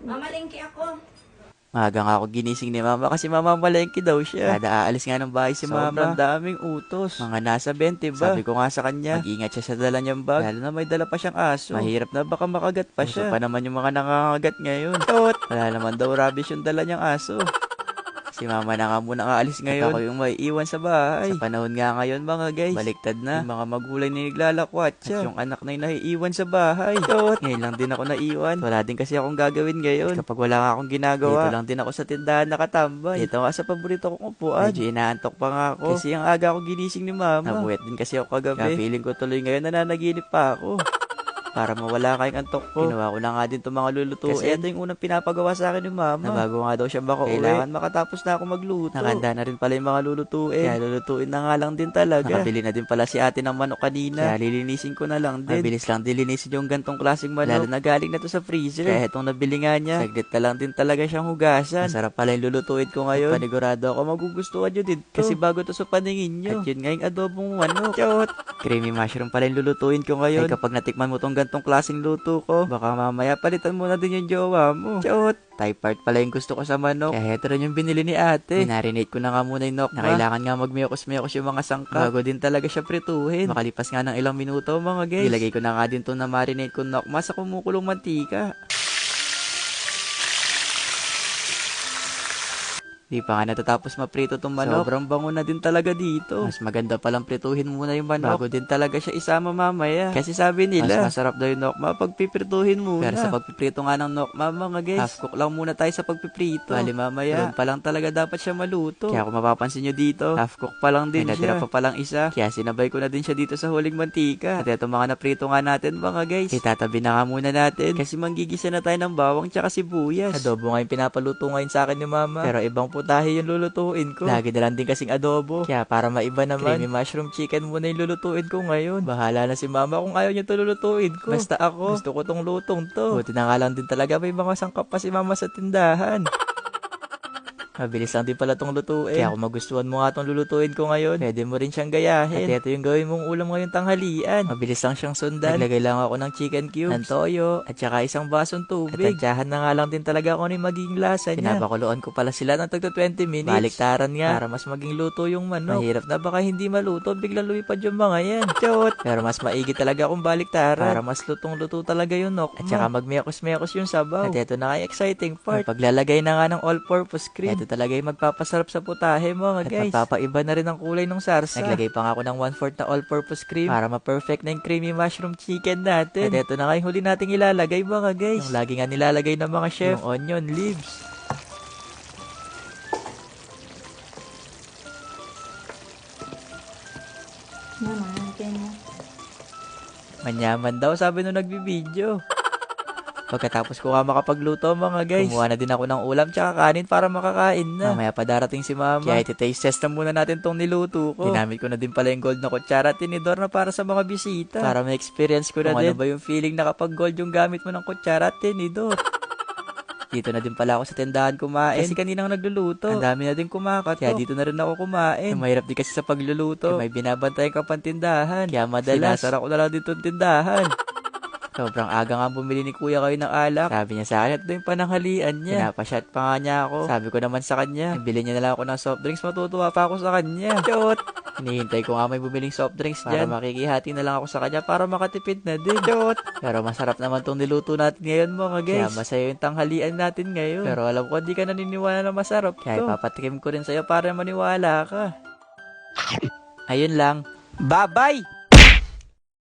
Mamalengke ako. Maga nga ako ginising ni mama kasi mamamalengke daw siya. Kada aalis nga ng bahay si mama. Sobrang daming utos. Mga nasa 20 ba? Sabi ko nga sa kanya, mag-ingat siya sa dala niyang bag. Lalo na may dala pa siyang aso. Mahirap na baka makagat pa siya. pa naman yung mga nangangagat ngayon. Tot! Wala naman daw rabies yung dala niyang aso. Si mama na nga muna aalis ngayon. At ako yung may iwan sa bahay. Sa panahon nga ngayon mga guys. Baliktad na. Yung mga magulang na naglalakwat siya. At yung anak na yung naiiwan sa bahay. Tot! Ngayon lang din ako naiwan. Wala din kasi akong gagawin ngayon. Kapag wala nga akong ginagawa. Dito lang din ako sa tindahan nakatambay. Dito nga sa paborito kong upuan. Medyo inaantok pa nga ako. Kasi ang aga ako ginising ni mama. Nabuwet din kasi ako kagabi. Kaya feeling ko tuloy ngayon nananaginip pa ako. Para mawala kayong antok ko. Ginawa ko na nga din itong mga lulutuin. Kasi ito yung unang pinapagawa sa akin ni mama. Na bago nga daw siya baka Kailangan makatapos na ako magluto. Nakanda na rin pala yung mga lulutuin. Kaya lulutuin na nga lang din talaga. Nakabili na din pala si ate ng manok kanina. Kaya lilinisin ko na lang din. Mabilis lang din linisin yung gantong klaseng manok. Lalo na galing na to sa freezer. Kaya itong nabili nga niya. Saglit na lang din talaga siyang hugasan. Masarap pala yung lulutuin ko ngayon. At panigurado ako magugustuhan nyo din to. Kasi bago to sa paningin nyo. At yun nga yung adobong manok. Chot! Creamy mushroom pala yung lulutuin ko ngayon. Ay kapag natikman mo tong gantong klaseng luto ko, baka mamaya palitan mo na din yung jowa mo. Chot! Thai part pala yung gusto ko sa manok. Kaya heto rin yung binili ni ate. Minarinate ko na nga muna yung nokma. Na kailangan nga magmiyokos-miyokos yung mga sangkap. Bago din talaga siya prituhin. Makalipas nga ng ilang minuto mga guys. Ilagay ko na nga din to na marinate ko nokma sa kumukulong mantika. Di pa nga natatapos maprito tong manok. Sobrang bango na din talaga dito. Mas maganda palang prituhin muna yung manok. Bago din talaga siya isama mamaya. Kasi sabi nila, mas masarap daw yung nokma pag piprituhin muna. Pero sa pagpiprito nga ng nokma mga guys, half cook lang muna tayo sa pagpiprito. Bali mamaya, doon pa lang talaga dapat siya maluto. Kaya kung mapapansin nyo dito, half cook pa lang din May natira pa palang isa. Kaya sinabay ko na din siya dito sa huling mantika. At eto mga naprito nga natin mga guys. Itatabi na nga muna natin. Kasi manggigisa na tayo ng bawang tsaka sibuyas. Adobo nga yung pinapaluto ngayon sa akin ni mama. Pero ibang putahe yung lulutuin ko. Lagi na lang din kasing adobo. Kaya para maiba naman, creamy mushroom chicken muna yung lulutuin ko ngayon. Bahala na si mama kung ayaw niya to lulutuin ko. Basta ako, gusto ko tong lutong to. Buti na nga lang din talaga may mga sangkap pa si mama sa tindahan. Mabilis lang din pala tong lutuin. Kaya kung magustuhan mo nga tong lulutuin ko ngayon, pwede mo rin siyang gayahin. At ito yung gawin mong ulam ngayong tanghalian. Mabilis lang siyang sundan. Naglagay lang ako ng chicken cubes, ng toyo, at saka isang basong tubig. At tantyahan na nga lang din talaga ako ni magiging lasa niya. Pinapakuluan ko pala sila ng tagto 20 minutes. Baliktaran nga. Para mas maging luto yung manok. Mahirap na baka hindi maluto, biglang lumipad yung mga yan. Chot! Pero mas maigi talaga kung baliktaran. Para mas lutong-luto talaga yung nok. At saka magmiyakos-miyakos yung sabaw. At ito na yung exciting part. Ang paglalagay na nga ng all-purpose cream. Ito talaga yung magpapasarap sa putahe mga guys. At magpapaiba na rin ang kulay ng sarsa. Naglagay pa nga ako ng 1/4 na all-purpose cream para ma-perfect na yung creamy mushroom chicken natin. At ito na nga yung huli nating ilalagay mga guys. Yung lagi nga nilalagay ng mga chef. Yung onion leaves. Ganyan. Manyaman daw, sabi nung nagbibideo. Pagkatapos ko nga makapagluto mga guys, kumuha na din ako ng ulam tsaka kanin para makakain na. Mamaya pa darating si mama. Kaya iti-taste test na muna natin tong niluto ko. Ginamit ko na din pala yung gold na kutsara at tinidor na para sa mga bisita. Para may experience ko na din. Ano ba yung feeling na kapag gold yung gamit mo ng kutsara at tinidor. Dito na din pala ako sa tindahan kumain. Kasi kanina ako nagluluto. Ang dami na din kumakat. Kaya dito na rin ako kumain. Mahirap din kasi sa pagluluto. Kaya may binabantayan ka pang tindahan. Kaya madalas, sinasara ko na lang dito ang tindahan. Sobrang aga nga bumili ni kuya kayo ng alak. Sabi niya sa akin, ito yung pananghalian niya. Pinapashot pa nga niya ako. Sabi ko naman sa kanya, bili niya na lang ako ng soft drinks, matutuwa pa ako sa kanya. Chot! Hinihintay ko nga may bumiling soft drinks dyan. Para makikihati na lang ako sa kanya para makatipid na din. Chot! Pero masarap naman tong niluto natin ngayon mga guys. Kaya masaya yung tanghalian natin ngayon. Pero alam ko, di ka naniniwala na masarap Kaya ipapatikim ko rin sa'yo para maniwala ka. Ayun lang. Bye-bye!